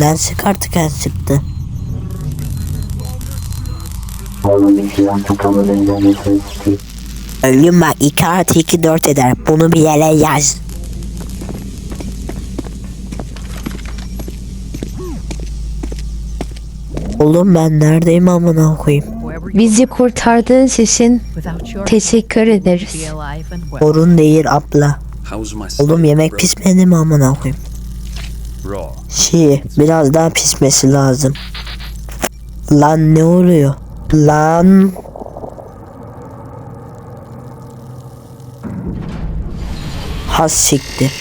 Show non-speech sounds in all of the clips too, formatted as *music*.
Lensi kartıken çıktı. Ölüm bak 2 artı 2 4 eder. Bunu bir yere yaz. Oğlum ben neredeyim amına koyayım? Bizi kurtardığınız için teşekkür ederiz. Sorun değil abla. Oğlum yemek pişmedi mi amına koyayım? Şey biraz daha pişmesi lazım. Lan ne oluyor? Lan. Has siktir.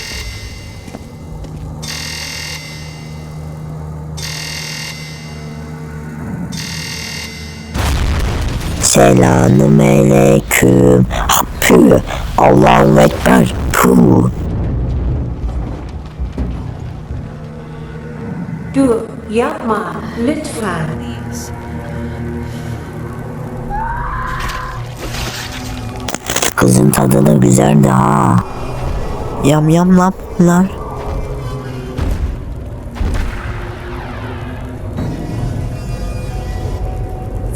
Selamün aleyküm. Happy. Allahu Ekber. Puh. Yapma, lütfen. Kızın tadı da güzeldi ha. Yam yam laplar.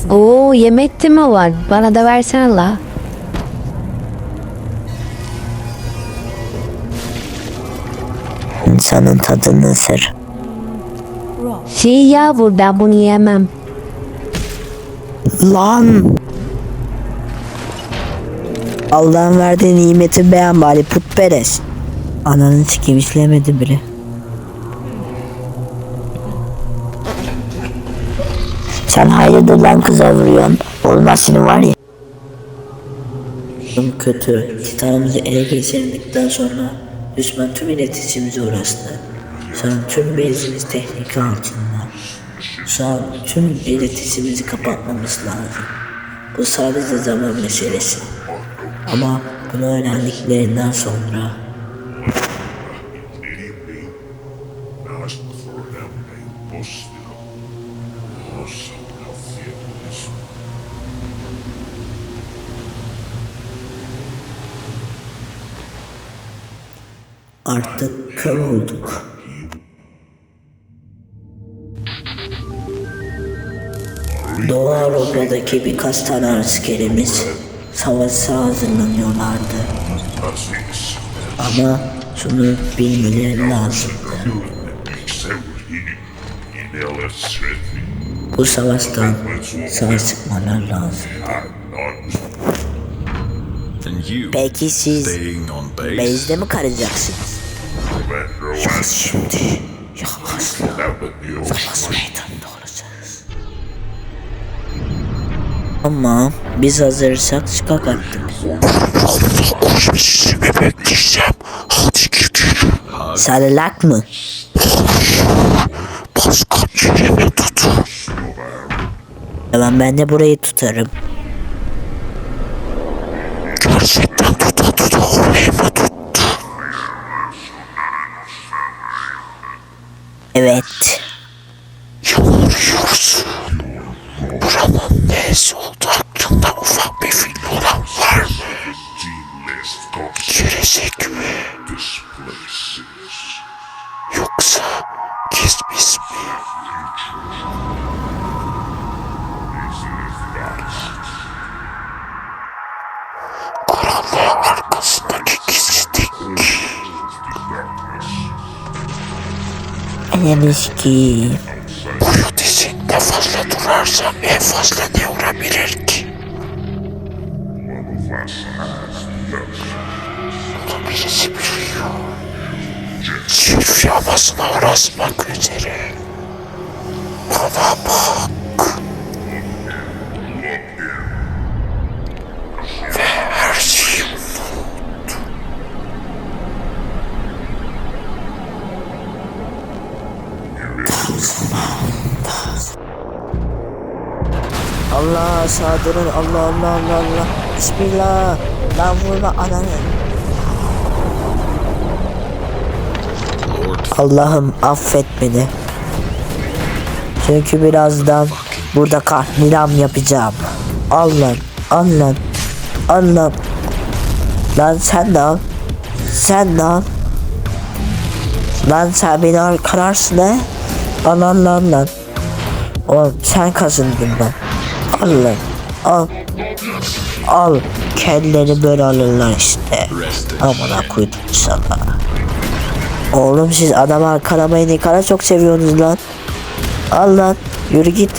Oo yemek de mi var? Bana da versene la. İnsanın tadını ısır. Şey ya bu ben bunu yemem. Lan. Allah'ın verdiği nimeti beğen bari putperest. Ananı sikim işlemedi biri. Sen hayırdır lan kıza vuruyorsun? Olmaz seni var ya. Durum kötü. Titanımızı ele geçirdikten sonra düşman tüm iletişimimize uğraştı. An tüm bezimiz tehlike altında. Şu an tüm iletişimimizi kapatmamız lazım. Bu sadece zaman meselesi. Ama bunu öğrendiklerinden sonra artık kör olduk. Doğu Avrupa'daki birkaç tane askerimiz savaşa hazırlanıyorlardı. Ama şunu bilmeleri lazımdı. Bu savaştan sağ çıkmalar lazım. Peki siz base'de mi kalacaksınız? Yok şimdi. Asla. Savaş meydanında Tamam. Biz hazırsak çıkak artık. Sarılak mı? Başka yerimi tut. Tamam ben de burayı tutarım. Gerçekten tuta tuta orayı mı gizmiş mi? Karanlığın arkasındaki gizlilik. Ananız ki. Boyu dizinde fazla durarsam en fazla ne olabilir ki? Bunu birisi Zülfü yamasına uğraşmak üzere. Bana bak. Ve her şeyi unut. Allah sağa durun Allah Allah Allah Allah Bismillah Lan vurma ananı Allah'ım affet beni Çünkü birazdan burada kahnilam yapacağım Al lan al lan Al lan Lan sen de al Sen de al Lan sen beni arkalarsın he Al al al lan. Oğlum sen kazındın lan. Al lan. Al. Al. Kelleri böyle alırlar işte. Amına koydum sana. Oğlum siz adam arkalamayı ne kadar çok seviyorsunuz lan. Al lan. Yürü git.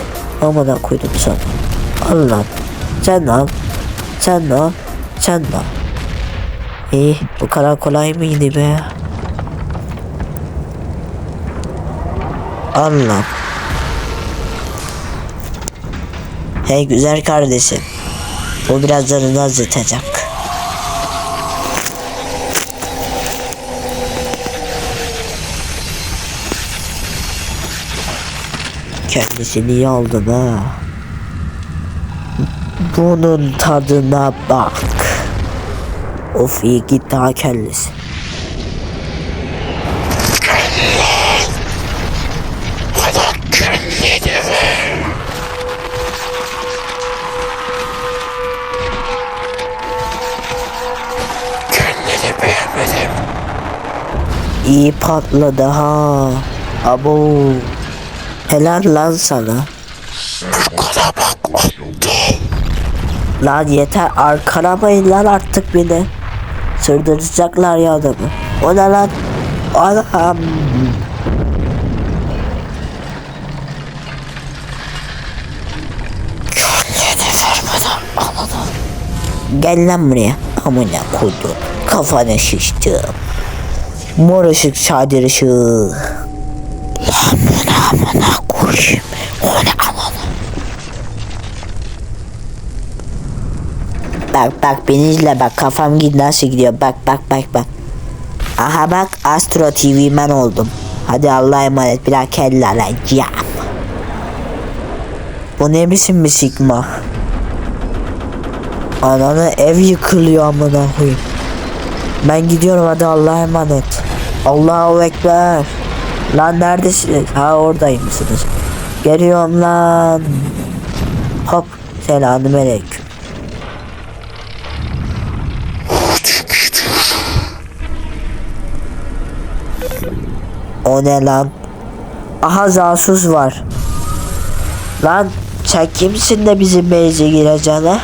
Amına koydum sana. Al lan. Sen al. Sen al. Sen al. İyi. Bu kadar kolay mıydı be? Al lan. Hey güzel kardeşim. Bu biraz canını iyi aldın ha. Bunun tadına bak. Of iyi git daha kellesi. İyi patladı ha. Abo. Helal lan sana. Lan yeter arkalamayın lan artık beni. Sırdıracaklar ya adamı. O ne lan? Anam. Gel lan buraya. Amına koydum. Kafana şiştim. Mor ışık çadır ışığı. Amına amına koyayım. O ne amına. Bak bak beni izle bak kafam gid nasıl gidiyor bak bak bak bak. Aha bak Astro TV man oldum. Hadi Allah'a emanet bir daha kelle alacağım. Bu ne biçim bir sigma? Ananı ev yıkılıyor amına koyayım. Ben gidiyorum hadi Allah'a emanet. Allahu Ekber. Lan neredesiniz? Ha oradaymışsınız. Geliyorum lan. Hop. Selamünaleyküm. aleyküm. O ne lan? Aha zasus var. Lan sen kimsin de bizim base'e gireceksin ha?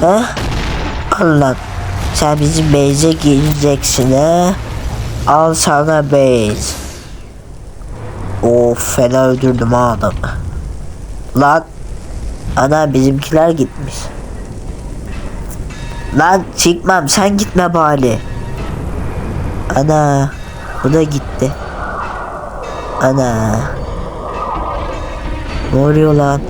Ha? Al lan. Sen bizim base'e gireceksin ha? Al sana base. Of fena öldürdüm ha adamı. Lan. Ana bizimkiler gitmiş. Lan çıkmam sen gitme bari. Ana. Bu da gitti. Ana. Ne oluyor lan?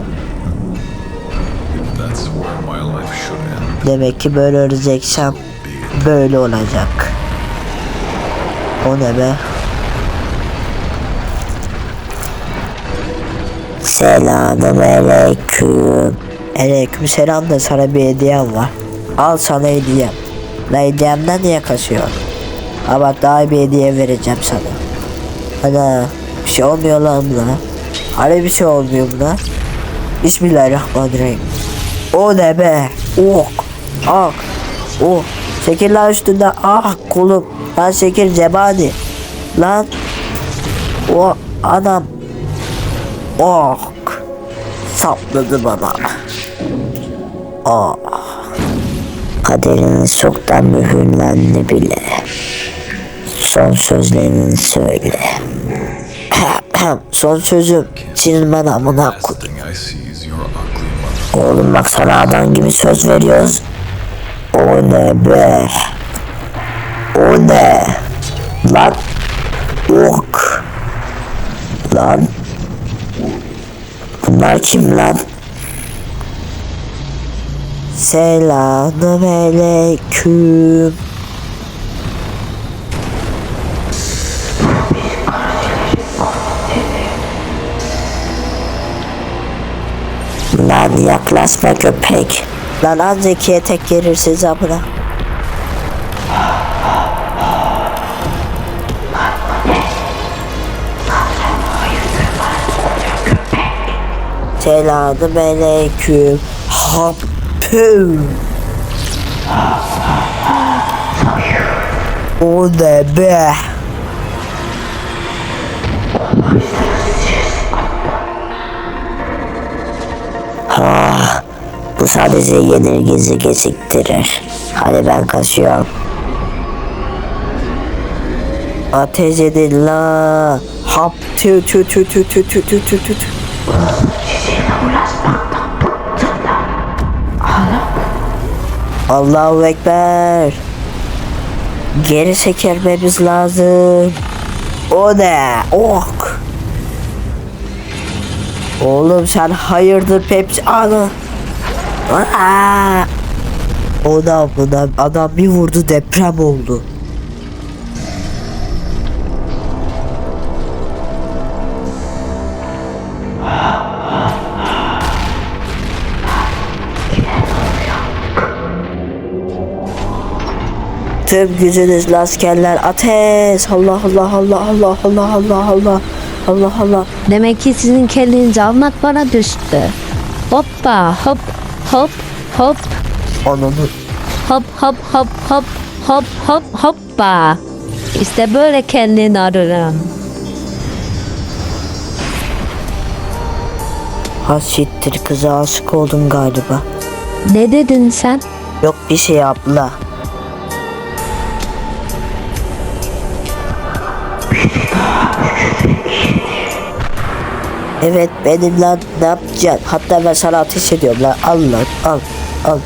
Demek ki böyle öleceksem böyle olacak. O ne be? Selamun aleyküm. Aleyküm selam da sana bir hediyem var. Al sana hediyem. La hediyemden niye kaçıyor? Ha bak daha bir hediye vereceğim sana. Ana bir şey olmuyor lan buna. Hani bir şey olmuyor buna. Bismillahirrahmanirrahim. O ne be? Ok. Ak. Oh. Şekiller üstünde ah kolum. Lan şekil cebani. Lan. O adam. Ok. Sapladı bana. Ah. Kaderiniz çoktan mühürlendi bile. Son sözlerini söyle. *clears throat* Son sözüm. Bana amına mother. Oğlum bak sana adam gibi söz veriyoruz. O ne be? O ne? Lan. Ok. Lan. Bunlar kim lan? Selamün aleyküm. Lan yaklaşma köpek. Lan az zekiye tek gelirsiz abla. Seladı meleyküm. Happım. O ne be? Ah, bu sadece yenilgizi geciktirir. Hadi ben kaçıyorum. Ateş edin la. Hap tü tü tü tü tü tü tü tü tü. Allahu Ekber. Geri çekilmemiz lazım. O ne? Ok. Oğlum sen hayırdır Pepsi anı. Aa! O da buna adam bir vurdu deprem oldu. Tüm gücünüzle askerler ateş. Allah Allah Allah Allah Allah Allah Allah Allah Allah. Demek ki sizin kendinizi almak bana düştü. Hoppa hop hop hop Ananı hop hop hop hop hop hop hoppa. İşte böyle kendini ararım. ha siktir kıza aşık oldum galiba. Ne dedin sen? Yok bir şey abla. Evet benim lan ne yapacaksın? Hatta ben sana ateş ediyorum lan. Al lan al al.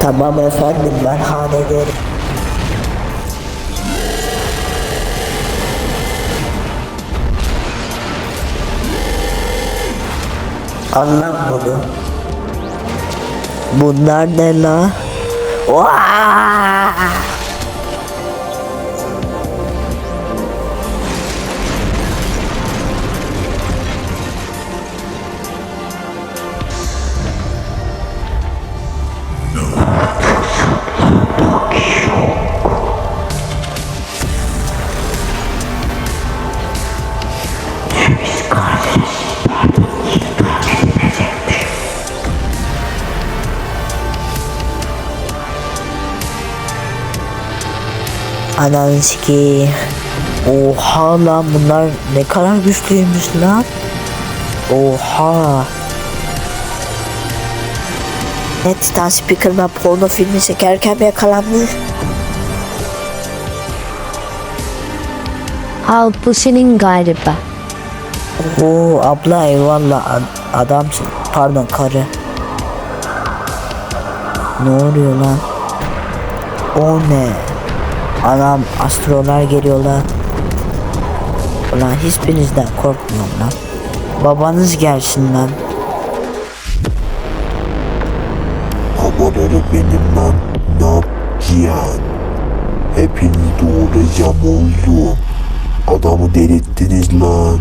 Tamam efendim ben hallederim. Anlam bunu. Bunlar ne la? Vaa! Ananı sikeyim. Oha lan bunlar ne kadar güçlüymüş lan. Oha. Ne Titan Speakerman porno filmi çekerken yakalanmış? Al bu senin galiba. Oo abla eyvallah Ad- adamsın. Pardon karı. Ne oluyor lan? O ne? Anam astrolar geliyorlar. Ulan hiçbirinizden korkmuyorum lan. Babanız gelsin lan. Babaları benim lan. Ne yapacaksın? Hepinizi doğuracağım oğlum. Adamı delirttiniz lan.